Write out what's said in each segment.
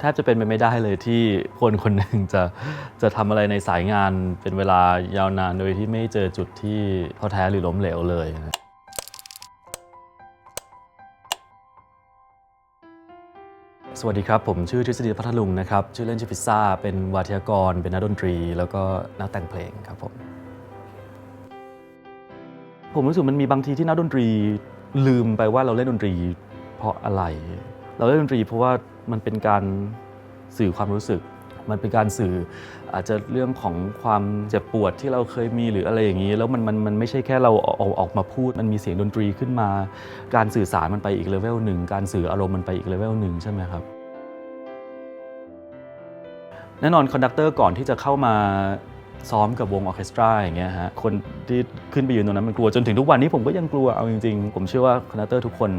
แทบจะเป็นไปไม่ได้เลยที่คนคนหนึ่งจะจะทำอะไรในสายงานเป็นเวลายาวนานโดยที่ไม่เจอจุดที่ท้อแท้หรือล้มเหลวเลยนะสวัสดีครับ ผมชื่อทฤษฎีพัทลุงนะครับ ชื่อเล่นชื่อพิซซ่า เป็นวาทยากร เป็นนักดนตรี แล้วก็นักแต่งเพลงครับผม ผมรู้สึกมันมีบางทีที่นักดนตรีลืมไปว่าเราเล่นดนตรีเพราะอะไร เราเล่นดนตรีเพราะว่ามันเป็นการสื่อความรู้สึก มันเป็นการสื่ออาจจะเรื่องของความเจ็บปวดที่เราเคยมีหรืออะไรอย่างนี้ แล้วมันมันมันไม่ใช่แค่เราเอาเอาออกมาพูด มันมีเสียงดนตรีขึ้นมา การสื่อสารมันไปอีกเลเวลหนึ่งการสื่ออารมณ์มันไปอีกเลเวลหนึ่งใช่ไหมครับแน่นอนคอนดักเตอร์ก่อนที่จะเข้ามา ซ้อมกับวงออเคสตราอย่างเงี้ยฮะคนที่ขึ้นไปยืนตรงนั้นมันกลัวจนถึงทุกวันนี้ผมก็ยังกลัวเอาจริงๆ ผมเชื่อว่าคอนดักเตอร์ทุกคน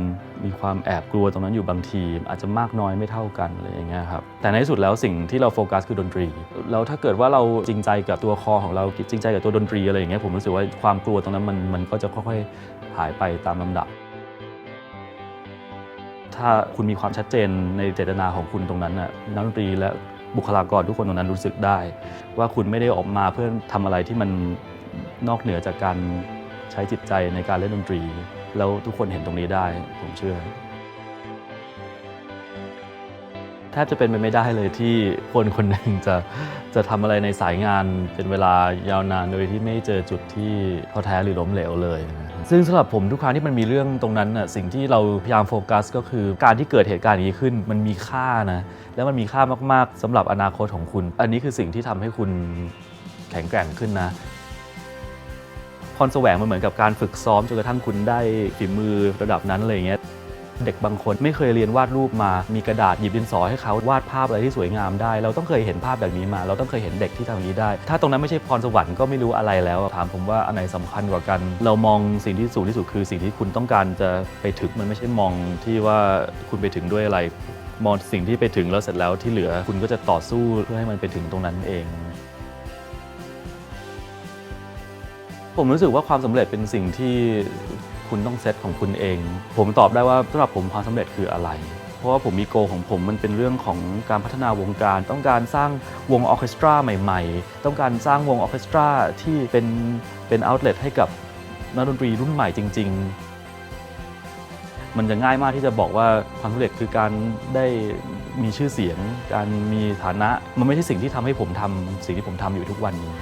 มีความแอบกลัวตรงนั้นอยู่บางที อาจจะมากน้อยไม่เท่ากันอะไรอย่างเงี้ยครับแต่ในที่สุดแล้วสิ่งที่เราโฟกัสคือดนตรีแล้วถ้าเกิดว่าเราจริงใจกับตัวคอของเราจริงใจกับตัวดนตรีอะไรอย่างเงี้ยผมรู้สึกว่าความกลัวตรงนั้นมันมันก็จะค่อยๆหายไปตามลำดับถ้าคุณมีความชัดเจนในเจตนาของคุณตรงนั้นน่ะนักดนตรีและ บุคลากรทุกคนตรงนั้นรู้สึกได้ ว่าคุณไม่ได้ออกมาเพื่อทำอะไรที่มันนอกเหนือจากการใช้จิตใจในการเล่นดนตรี แล้วทุกคนเห็นตรงนี้ได้ผมเชื่อแทบจะเป็นไปไม่ได้เลยที่คนคนหนึ่งจะจะทำอะไรในสายงานเป็นเวลายาวนานโดยที่ไม่เจอจุดที่ท้อแท้หรือล้มเหลวเลยนะ ซึ่งสำหรับผมทุกครั้งที่มันมีเรื่องตรงนั้นน่ะสิ่งที่เราพยายามโฟกัส ก็คือการที่เกิดเหตุการณ์อย่างนี้ขึ้น มันมีค่านะแล้วมันมีค่ามากๆสำหรับอนาคตของคุณ อันนี้คือสิ่งที่ทำให้คุณแข็งแกร่งขึ้นนะพรแสวงมันเหมือนกับการฝึกซ้อมจนกระทั่งคุณได้ฝีมือระดับนั้นอะไรเงี้ย เด็กบางคนไม่เคยเรียนวาดรูปมา มีกระดาษหยิบดินสอให้เขาวาดภาพอะไรที่สวยงามได้ เราต้องเคยเห็นภาพแบบนี้มา เราต้องเคยเห็นเด็กที่ทำอย่างนี้ได้ ถ้าตรงนั้นไม่ใช่พรสวรรค์ก็ไม่รู้อะไรแล้วถามผมว่าอันไหนสำคัญกว่ากัน เรามองสิ่งที่สูงที่สุดคือสิ่งที่คุณต้องการจะไปถึงมันไม่ใช่มองที่ว่าคุณไปถึงด้วยอะไรมองสิ่งที่ไปถึงแล้วเสร็จแล้วที่เหลือ คุณก็จะต่อสู้เพื่อให้มันไปถึงตรงนั้นเอง ผมรู้สึกว่าความสำเร็จเป็นสิ่งที่คุณต้องเซตของคุณเอง ผมตอบได้ว่าสำหรับผมความสำเร็จคืออะไร เพราะว่าผมมีโกของผมมันเป็นเรื่องของการพัฒนาวงการ ต้องการสร้างวงออเคสตราใหม่ ๆ ต้องการสร้างวงออเคสตราที่เป็นเป็นเอาท์เลทให้กับนักดนตรีรุ่นใหม่จริง ๆ มันจะง่ายมากที่จะบอกว่าความสำเร็จคือการได้มีชื่อเสียง การมีฐานะ มันไม่ใช่สิ่งที่ทำให้ผมทำสิ่งที่ผมทำอยู่ทุกวันนี้